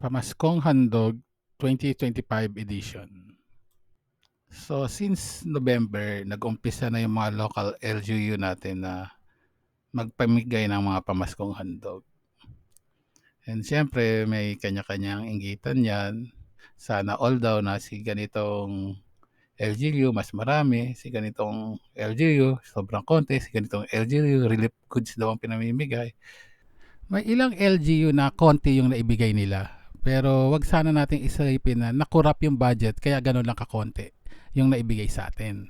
Pamaskong Handog 2025 edition. So since November, nag-umpisa na yung mga local LGU natin na magpamigay ng mga pamaskong handog. And siyempre, may kanya-kanyang inggitan yan. Sana all daw na si ganitong LGU, mas marami. Si ganitong LGU, sobrang konti. Si ganitong LGU, relief goods daw ang pinamimigay. May ilang LGU na konti yung naibigay nila. Pero wag sana nating isipin na nakurap yung budget kaya ganun lang kakonti yung naibigay sa atin.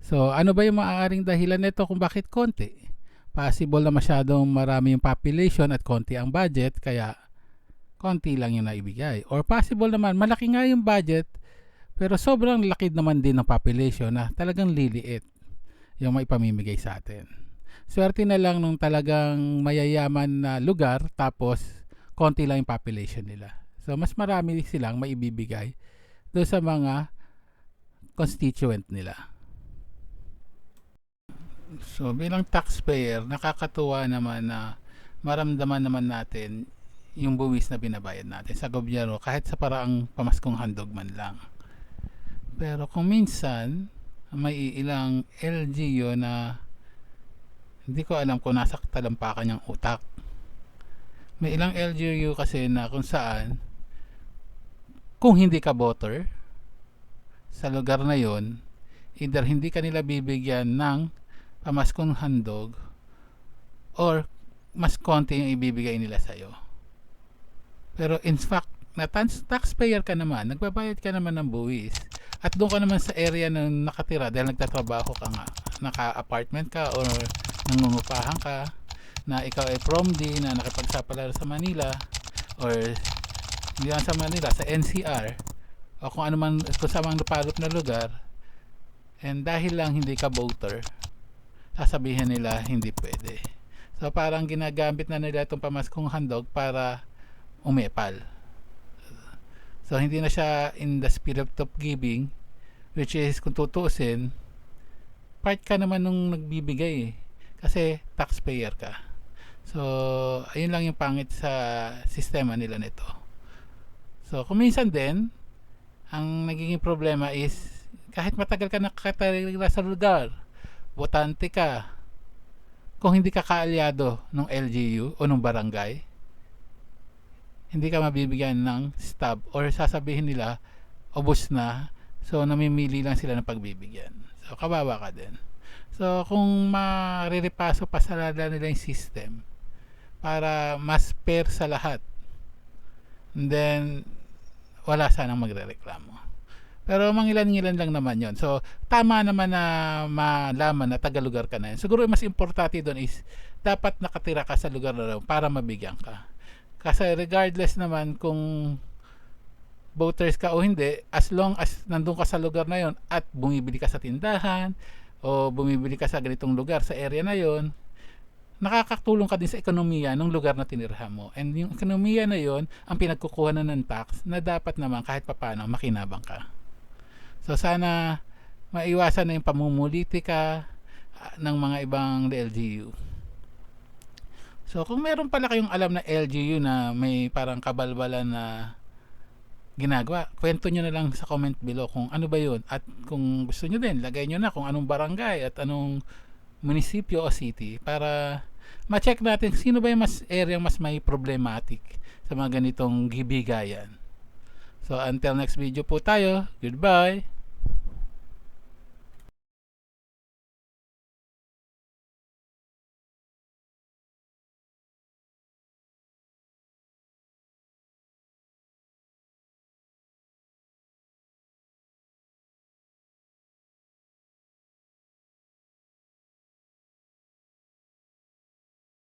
So ano ba yung maaaring dahilan nito kung bakit konti? Possible na masyadong marami yung population at konti ang budget kaya konti lang yung naibigay. Or possible naman malaki nga yung budget pero sobrang laki naman din ng population na talagang liliit yung maipamimigay sa atin. Swerte na lang nung talagang mayayaman na lugar tapos konti lang yung population nila. So, mas marami silang maibibigay doon sa mga constituent nila. So, bilang taxpayer, nakakatuwa naman na maramdaman naman natin yung buwis na binabayad natin sa gobyerno kahit sa paraang pamaskong handog man lang. Pero kung minsan, may ilang LGU na hindi ko alam kung nasa talampakan yung utak may ilang LGU kasi na kung saan kung hindi ka voter sa lugar na yon either hindi ka nila bibigyan ng pamaskong handog or mas konti yung ibibigay nila sa'yo. Pero in fact, na taxpayer ka naman, nagbabayad ka naman ng buwis, at doon ka naman sa area na nakatira dahil nagtatrabaho ka nga, naka-apartment ka or nangungupahan ka, na ikaw ay from D na nakipagsapalaro sa Manila or hindi lang sa Manila, sa NCR o kung ano man kung sa mga napalop na lugar. And dahil lang hindi ka voter sasabihin nila hindi pwede. So parang ginagamit na nila itong pamaskong handog para umepal. So hindi na siya in the spirit of giving which is kung tutuusin part ka naman nung nagbibigay eh. kasi taxpayer ka So, ayun lang yung pangit sa sistema nila nito. So, kung minsan din, ang nagiging problema is kahit matagal ka nakatira sa lugar, botante ka, kung hindi ka kaalyado ng LGU o ng barangay, hindi ka mabibigyan ng stub or sasabihin nila, ubos na, so namimili lang sila ng pagbibigyan. So, kawawa ka din. So, kung mariripaso pa sa nila yung system, para mas fair sa lahat. And then, wala sanang magre-reklamo. Pero mangilan-ngilan lang naman yon So, tama naman na malaman na taga-lugar ka na yun. Siguro mas importante doon is dapat nakatira ka sa lugar na rin para mabigyan ka. Kasi regardless naman kung voters ka o hindi, as long as nandun ka sa lugar na yon at bumibili ka sa tindahan o bumibili ka sa ganitong lugar, sa area na yon nakakatulong ka din sa ekonomiya ng lugar na tinirahan mo. And yung ekonomiya na yon ang pinagkukuha na ng tax na dapat naman kahit papano makinabang ka. So sana maiwasan na yung pamumulitika uh, ng mga ibang LGU. So kung meron pala kayong alam na LGU na may parang kabalbalan na ginagawa, kwento nyo na lang sa comment below kung ano ba yun. At kung gusto nyo din, lagay nyo na kung anong barangay at anong munisipyo o city para ma-check natin sino ba yung mas area mas may problematic sa mga ganitong gibigayan. So until next video po tayo, goodbye!